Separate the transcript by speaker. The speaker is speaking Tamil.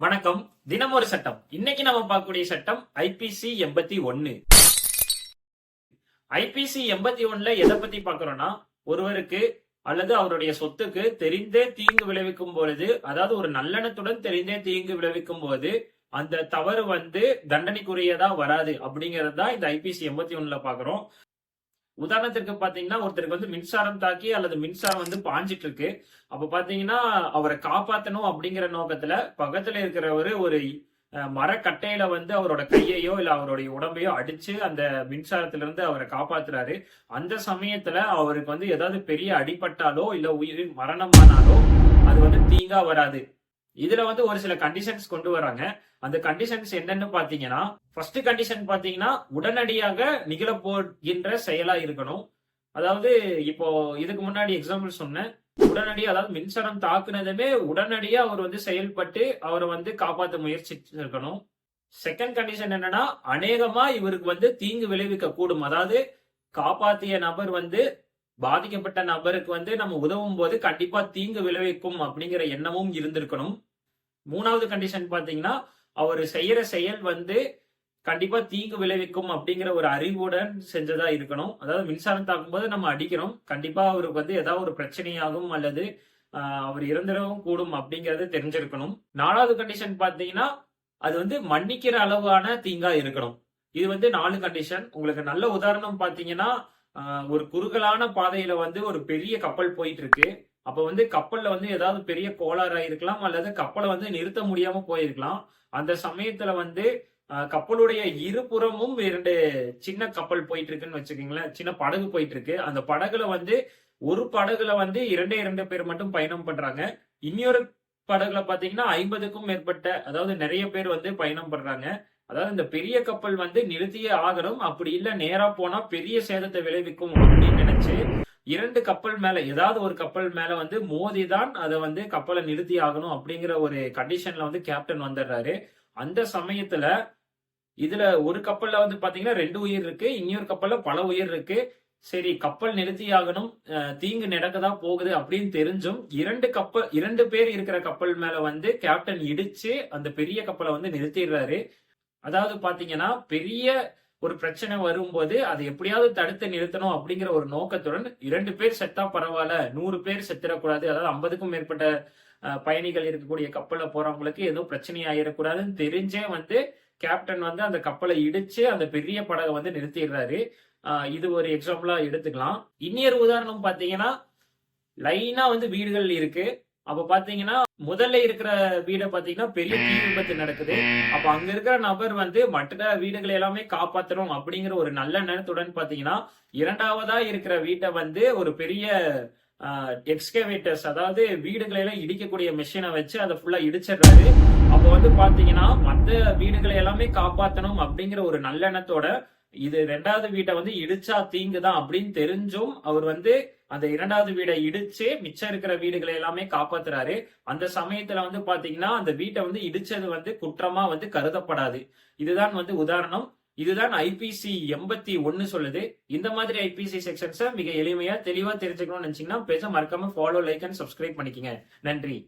Speaker 1: வணக்கம். தினம் ஒரு சட்டம். இன்னைக்கு நம்ம பார்க்கக்கூடிய சட்டம் ஐபிசி எண்பத்தி ஒன்னு. ஐபிசி எண்பத்தி ஒண்ணுல எதை பத்தி பாக்குறோம்னா ஒருவருக்கு அல்லது அவருடைய சொத்துக்கு தெரிந்தே தீங்கு விளைவிக்கும் பொழுது அதாவது ஒரு நல்லெண்ணத்துடன் தெரிந்தே தீங்கு விளைவிக்கும் போது அந்த தவறு வந்து தண்டனைக்குரியதா வராது அப்படிங்கறதுதான் இந்த ஐபிசி எண்பத்தி ஒண்ணுல பாக்குறோம் உதாரணத்திற்கு பாத்தீங்கன்னா ஒருத்தருக்கு வந்து மின்சாரம் தாக்கி அல்லது மின்சாரம் வந்து பாஞ்சிட்டு இருக்கு அப்ப பாத்தீங்கன்னா அவரை காப்பாத்தணும் அப்படிங்கிற நோக்கத்துல பக்கத்துல இருக்கிறவரு ஒரு மரக்கட்டையில வந்து அவரோட கையையோ இல்ல அவருடைய உடம்பையோ அடிச்சு அந்த மின்சாரத்துல இருந்து அவரை காப்பாத்துறாரு. அந்த சமயத்துல அவருக்கு வந்து ஏதாவது பெரிய அடிபட்டாலோ இல்ல உயிர் மரணமானாலோ அது வந்து தீங்கா வராது. இதுல வந்து ஒரு சில கண்டிஷன்ஸ் கொண்டு வராங்க. அந்த கண்டிஷன்ஸ் என்னன்னு பாத்தீங்கன்னா ஃபர்ஸ்ட் கண்டிஷன் பாத்தீங்கன்னா உடனடியாக நிகழப்போகின்ற செயலா இருக்கணும். அதாவது இப்போ இதுக்கு முன்னாடி எக்ஸாம்பிள் சொன்னேன். உடனடியாக அதாவது மின்சாரம் தாக்குனதுமே உடனடியா அவர் வந்து செயல்பட்டு அவரை வந்து காப்பாற்ற முயற்சி இருக்கணும் செகண்ட் கண்டிஷன் என்னன்னா அநேகமா இவருக்கு வந்து தீங்கு விளைவிக்க கூடும் அதாவது காப்பாத்திய நபர் வந்து பாதிக்கப்பட்ட நபருக்கு வந்து நம்ம உதவும் போது கண்டிப்பா தீங்கு விளைவிக்கும் அப்படிங்கிற எண்ணமும் இருந்திருக்கணும். மூணாவது கண்டிஷன் பாத்தீங்கன்னா அவர் செய்யற செயல் வந்து கண்டிப்பா தீங்கு விளைவிக்கும் அப்படிங்கிற ஒரு அறிவுடன் செஞ்சதா இருக்கணும். அதாவது மின்சாரம் தாக்கும் போது நம்ம அடிக்கிறோம். கண்டிப்பா அவருக்கு வந்து ஏதாவது ஒரு பிரச்சனையாகும் அல்லது அவர் இறந்துடவும் கூடும் அப்படிங்கறது தெரிஞ்சிருக்கணும். நாலாவது கண்டிஷன் பாத்தீங்கன்னா அது வந்து மன்னிக்கிற அளவான தீங்கா இருக்கணும். இது வந்து நாலு கண்டிஷன் உங்களுக்கு நல்ல உதாரணம் பாத்தீங்கன்னா ஒரு குறுகலான பாதையில வந்து ஒரு பெரிய கப்பல் போயிட்டு இருக்கு அப்ப வந்து கப்பல்ல வந்து ஏதாவது பெரிய கோளாறு இருக்கலாம் அல்லது கப்பலை வந்து நிறுத்த முடியாம போயிருக்கலாம். அந்த சமயத்துல வந்து கப்பலுடைய இருபுறமும் இரண்டு சின்ன கப்பல் போயிட்டு இருக்குன்னு வச்சுக்கோங்களேன். சின்ன படகு போயிட்டு இருக்கு அந்த படகுல வந்து ஒரு படகுல வந்து இரண்டே இரண்டு பேர் மட்டும் பயணம் பண்றாங்க. இன்னொரு படகுல பாத்தீங்கன்னா ஐம்பதுக்கும் மேற்பட்ட அதாவது நிறைய பேர் வந்து பயணம் பண்றாங்க. அதாவது இந்த பெரிய கப்பல் வந்து நிறுத்தியே ஆகணும். அப்படி இல்ல நேரா போனா பெரிய சேதத்தை விளைவிக்கும் அப்படின்னு நினைச்சு இரண்டு கப்பல் மேல ஏதாவது ஒரு கப்பல் மேல வந்து மோதி தான் அதை வந்து கப்பலை நிறுத்தி ஆகணும் அப்படிங்கிற ஒரு கண்டிஷன்ல வந்து கேப்டன் வந்துடுறாரு. அந்த சமயத்துல இதுல ஒரு கப்பல்ல வந்து பாத்தீங்கன்னா ரெண்டு உயிர் இருக்கு இன்னொரு கப்பல்ல பல உயிர் இருக்கு. சரி கப்பல் நிறுத்தி ஆகணும் தீங்கு நடக்கதான் போகுது அப்படின்னு தெரிஞ்சும் இரண்டு கப்பல் இரண்டு பேர் இருக்கிற கப்பல் மேல வந்து கேப்டன் இடிச்சு அந்த பெரிய கப்பலை வந்து நிறுத்திடுறாரு. அதாவது பாத்தீங்கன்னா பெரிய ஒரு பிரச்சனை வரும்போது அதை எப்படியாவது தடுத்து நிறுத்தணும் அப்படிங்கிற ஒரு நோக்கத்துடன் இரண்டு பேர் செத்தா பரவாயில்ல நூறு பேர் செத்திடக்கூடாது அதாவது ஐம்பதுக்கும் மேற்பட்ட பயணிகள் இருக்கக்கூடிய கப்பல்ல போறவங்களுக்கு எதுவும் பிரச்சனை ஆயிடக்கூடாதுன்னு தெரிஞ்சே வந்து கேப்டன் வந்து அந்த கப்பலை இடிச்சு அந்த பெரிய படகை வந்து நிறுத்திடுறாரு. இது ஒரு எக்ஸாம்பிளா எடுத்துக்கலாம். இன்னொரு உதாரணம் பாத்தீங்கன்னா லைனா வந்து வீடுகள் இருக்கு. அப்ப பாத்தீங்கன்னா முதல்ல இருக்கிற வீடை பாத்தீங்கன்னா பெரிய தீ விபத்து நடக்குது. அப்ப அங்க இருக்கிற நபர் வந்து மற்ற வீடுகளை எல்லாமே காப்பாத்தணும் அப்படிங்கிற ஒரு நல்ல நேரத்துடன் பாத்தீங்கன்னா இரண்டாவதா இருக்கிற வீட்டை வந்து ஒரு பெரிய எக்ஸ்கவேட்டர்ஸ் அதாவது வீடுகளை எல்லாம் இடிக்கக்கூடிய மிஷினை வச்சு அதை ஃபுல்லா இடிச்சிடுறாரு. அப்ப வந்து பாத்தீங்கன்னா மத்த வீடுகளை எல்லாமே காப்பாத்தணும் அப்படிங்கிற ஒரு நல்லெண்ணத்தோட இது ரெண்டாவது வீட்டை வந்து இடிச்சா தீங்கு தான் அப்படின்னு தெரிஞ்சும் அவர் வந்து அந்த இரண்டாவது வீடை இடிச்சு மிச்சம் இருக்கிற வீடுகளை எல்லாமே காப்பாத்துறாரு. அந்த சமயத்துல வந்து பாத்தீங்கன்னா அந்த வீட்டை வந்து இடிச்சது வந்து குற்றமா வந்து கருதப்படாது. இதுதான் வந்து உதாரணம். இதுதான் ஐபிசி எண்பத்தி ஒன்னு சொல்லுது. இந்த மாதிரி ஐபிசி செக்ஷன்ஸை மிக எளிமையா தெளிவா தெரிஞ்சுக்கணும்னு நினைச்சீங்கன்னா பேச மறக்காம ஃபாலோ லைக் அண்ட் சப்ஸ்கிரைப் பண்ணிக்கங்க. நன்றி.